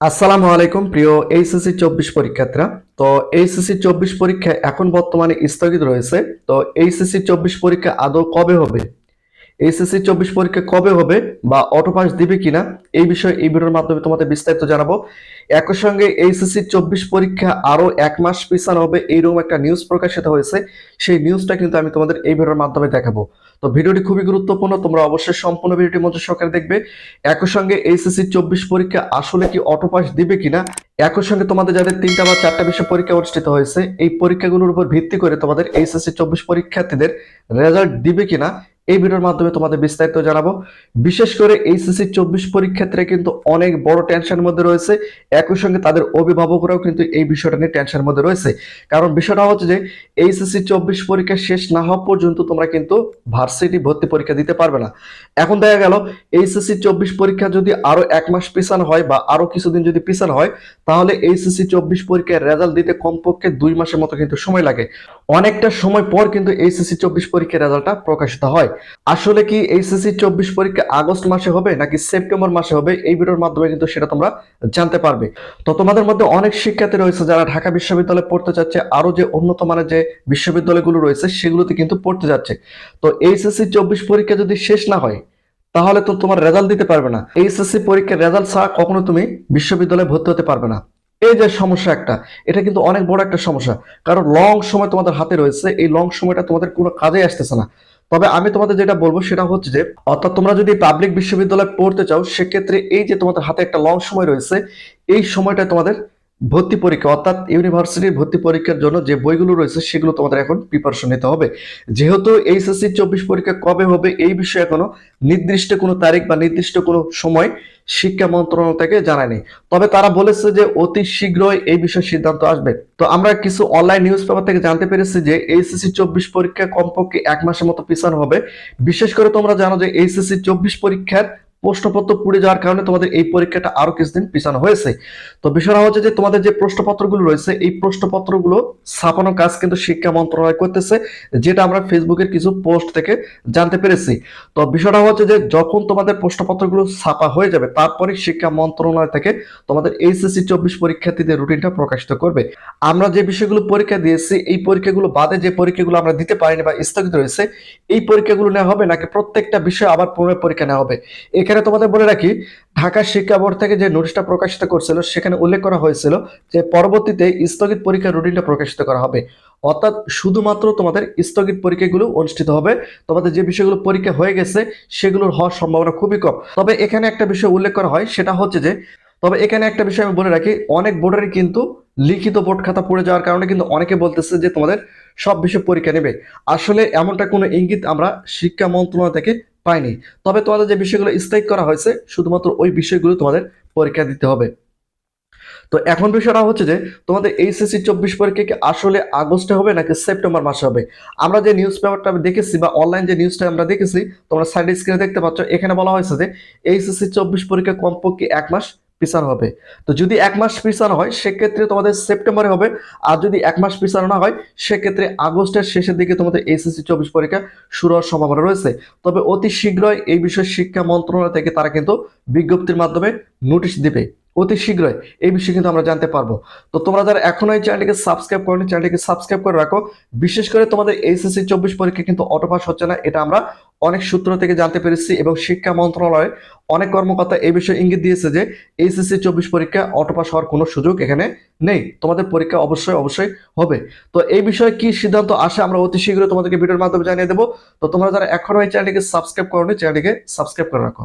আসসালামু আলাইকুম, প্রিয় এইচএসসি চব্বিশ পরীক্ষার্থীরা। তো এইচএসসি চব্বিশ পরীক্ষা এখন বর্তমানে স্থগিত রয়েছে। তো এইচএসসি চব্বিশ পরীক্ষা আদৌ কবে হবে? এইচএসসি চব্বিশ পরীক্ষা কবে হবে বা অটো পাস দিবে কিনা, এই বিষয়ে এই ভিডিওর মাধ্যমে তোমাদের বিস্তারিত জানাব। একই সঙ্গে এইচএসসি চব্বিশ পরীক্ষা আরও এক মাস পিছানো হবে, এইরকম একটা নিউজ প্রকাশিত হয়েছে। সেই নিউজটা কিন্তু আমি তোমাদের এই ভিডিওর মাধ্যমে দেখাবো। তো ভিডিওটি খুবই গুরুত্বপূর্ণ, তোমরা অবশ্যই সম্পূর্ণ ভিডিওটি মধ্যে সহকারে দেখবে। একই সঙ্গে এইচএসসি চব্বিশ পরীক্ষা আসলে কি অটো পাস দিবে কিনা, একই সঙ্গে তোমাদের যাদের তিনটা বা চারটা বিষয় পরীক্ষা অনুষ্ঠিত হয়েছে, এই পরীক্ষাগুলোর উপর ভিত্তি করে তোমাদের এইচএসসি চব্বিশ পরীক্ষার্থীদের রেজাল্ট দিবে কিনা এই ভিডিওর মাধ্যমে তোমাদের বিস্তারিত জানাব। বিশেষ করে এইচএসসি চব্বিশ পরীক্ষার্থীরা কিন্তু অনেক বড় টেনশনের মধ্যে রয়েছে। একই সঙ্গে তাদের অভিভাবকরাও কিন্তু এই বিষয়টা নিয়ে টেনশনের মধ্যে রয়েছে। কারণ বিষয়টা হচ্ছে যে, এইচএসসি চব্বিশ পরীক্ষা শেষ না হওয়া পর্যন্ত তোমরা কিন্তু ভার্সিটি ভর্তি পরীক্ষা দিতে পারবে না। এখন দেখা গেল, এইচএসসি চব্বিশ পরীক্ষা যদি আরও এক মাস পিছানো হয় বা আরও কিছুদিন যদি পিছানো হয়, তাহলে এইচএসসি চব্বিশ পরীক্ষার রেজাল্ট দিতে কমপক্ষে দুই মাসের মতো কিন্তু সময় লাগে। অনেকটা সময় পর কিন্তু এইচএসসি চব্বিশ পরীক্ষার রেজাল্টটা প্রকাশিত হয়। আসলে কি এইচএসসি চব্বিশ পরীক্ষা আগস্ট মাসে হবে নাকি সেপ্টেম্বর মাসে হবে? এই ভিডিওর মাধ্যমে কিন্তু সেটা তোমরা জানতে পারবে। তো তোমাদের মধ্যে অনেক শিক্ষার্থী রয়েছে যারা ঢাকা বিশ্ববিদ্যালয়ে পড়তে যাচ্ছে আরও যে উন্নত মানের যে বিশ্ববিদ্যালয়গুলো রয়েছে সেগুলোতে কিন্তু পড়তে যাচ্ছে। তো এইচএসসি চব্বিশ পরীক্ষা যদি শেষ না হয়, তাহলে তো তোমার রেজাল্ট দিতে পারবে না। এইচএসসি পরীক্ষার রেজাল্ট ছাড়া কখনো তুমি বিশ্ববিদ্যালয়ে ভর্তি হতে পারবে না। এই যে সমস্যা একটা, এটা কিন্তু অনেক বড় একটা সমস্যা। কারণ লং সময় তোমাদের হাতে রয়েছে, এই লং সময়টা তোমাদের কোনো কাজে আসতেছে না। তবে আমি তোমাদের যেটা বলব সেটা হচ্ছে যে, অর্থাৎ তোমরা যদি পাবলিক বিশ্ববিদ্যালয়ে পড়তে চাও, সেক্ষেত্রে এই যে তোমাদের হাতে একটা লং সময় রয়েছে, এই সময়টা তোমাদের ভর্তি পরীক্ষা, অর্থাৎ ইউনিভার্সিটির ভর্তি পরীক্ষার জন্য যে বইগুলো রয়েছে সেগুলো তোমাদের এখন প্রিপারেশন নিতে হবে। যেহেতু এইচএসসি চব্বিশ পরীক্ষা কবে হবে এই বিষয়ে এখনও নির্দিষ্ট কোনো তারিখ বা নির্দিষ্ট কোনো সময় শিক্ষা মন্ত্রণালয় থেকে জানায়নি। তবে তারা বলেছে যে অতি শীঘ্রই এই বিষয়ে সিদ্ধান্ত আসবে। তো আমরা কিছু অনলাইন নিউজ পেপার থেকে জানতে পেরেছি যে এইচএসসি চব্বিশ পরীক্ষা কমপক্ষে এক মাসের মতো পিছানো হবে। বিশেষ করে তোমরা জানো যে এইচএসসি চব্বিশ পরীক্ষার প্রশ্নপত্র পুড়ে যাওয়ার কারণে তোমাদের এই পরীক্ষাটা আরও কিছুদিন পিছানো হয়েছে। তো বিষয়টা হচ্ছে যে, তোমাদের যে প্রশ্নপত্রগুলো রয়েছে, এই প্রশ্নপত্রগুলো ছাপানোর কাজ কিন্তু শিক্ষা মন্ত্রণালয় করতেছে, যেটা আমরা ফেসবুকের কিছু পোস্ট থেকে জানতে পেরেছি। তো বিষয়টা হচ্ছে যে, যখন তোমাদের প্রশ্নপত্রগুলো ছাপা হয়ে যাবে, তারপরে শিক্ষা মন্ত্রণালয় থেকে তোমাদের এইচএসসি চব্বিশ পরীক্ষার্থীদের রুটিনটা প্রকাশিত করবে। আমরা যে বিষয়গুলো পরীক্ষা দিয়েছি, এই পরীক্ষাগুলো বাদে যে পরীক্ষাগুলো আমরা দিতে পারিনি বা স্থগিত রয়েছে, এই পরীক্ষাগুলো নেওয়া হবে নাকি প্রত্যেকটা বিষয়ে আবার পুনরায় পরীক্ষা নেওয়া হবে? এখানে তোমাদের বলে রাখি, ঢাকা শিক্ষা বোর্ড থেকে যে নোটিশটা প্রকাশিত করছিল, সেখানে উল্লেখ করা হয়েছিল যে পরবর্তীতে স্থগিত পরীক্ষার রুটিনটা প্রকাশিত করা হবে। অর্থাৎ শুধুমাত্র তোমাদের স্থগিত পরীক্ষাগুলো অনুষ্ঠিত হবে, তোমাদের যে বিষয়গুলো পরীক্ষা হয়ে গেছে, সেগুলোর হওয়ার সম্ভাবনা খুবই কম। তবে এখানে একটা বিষয় উল্লেখ করা হয়, সেটা হচ্ছে যে, তবে এখানে একটা বিষয় আমি বলে রাখি, অনেক বোর্ডেরই কিন্তু লিখিত বোর্ড খাতা পড়ে যাওয়ার কারণে কিন্তু অনেকে বলতেছে যে তোমাদের সব বিষয় পরীক্ষা নেবে। আসলে এমনটা কোনো ইঙ্গিত আমরা শিক্ষা মন্ত্রণালয় থেকে পাইনি তবে তোমাদের যে বিষয়গুলো স্থগিত করা হয়েছে, শুধুমাত্র ওই বিষয়গুলো তোমাদের পরীক্ষা দিতে হবে। তো এখন বিষয়টা হচ্ছে যে, তোমাদের এইচএসসি চব্বিশ পরীক্ষা কি আসলে আগস্টে হবে নাকি সেপ্টেম্বর মাসে হবে? আমরা যে নিউজ পেপারটা আমি দেখেছি বা অনলাইন যে নিউজটা আমরা দেখেছি, তোমরা সাইড স্ক্রিনে দেখতে পাচ্ছ, এখানে বলা হয়েছে যে, এইচএসসি চব্বিশ পরীক্ষা কমপক্ষে এক মাস পিছানো হবে। তো যদি এক মাস পিছানো হয়, সেক্ষেত্রে তোমাদের সেপ্টেম্বরে হবে। আর যদি এক মাস পিছানো না হয়, সেক্ষেত্রে আগস্টের শেষের দিকে তোমাদের এসএসসি চব্বিশ পরীক্ষা শুরু হওয়ার সম্ভাবনা রয়েছে। তবে অতি শীঘ্রই এই বিষয়ে শিক্ষা মন্ত্রণালয় থেকে তারা কিন্তু বিজ্ঞপ্তির মাধ্যমে নোটিশ দিবে। অতি শীঘ্রই এই বিষয়ে কিন্তু আমরা জানতে পারব। তো তোমরা যারা এখনও এই চ্যানেলটিকে সাবস্ক্রাইব করনি, চ্যানেলটিকে সাবস্ক্রাইব করে রাখো। বিশেষ করে তোমাদের এইচএসসি চব্বিশ পরীক্ষা কিন্তু অটোপাস হচ্ছে না, এটা আমরা অনেক সূত্র থেকে জানতে পেরেছি এবং শিক্ষা মন্ত্রণালয়ে অনেক কর্মকর্তা এই বিষয়ে ইঙ্গিত দিয়েছে যে এইচএসসি চব্বিশ পরীক্ষা অটোপাস হওয়ার কোনো সুযোগ এখানে নেই। তোমাদের পরীক্ষা অবশ্যই অবশ্যই হবে। তো এই বিষয়ে কি সিদ্ধান্ত আসে আমরা অতি শীঘ্রই তোমাদেরকে ভিডিওর মাধ্যমে জানিয়ে দেবো। তো তোমরা যারা এখনও এই চ্যানেলটিকে সাবস্ক্রাইব করনি, চ্যানেলটিকে সাবস্ক্রাইব করে রাখো।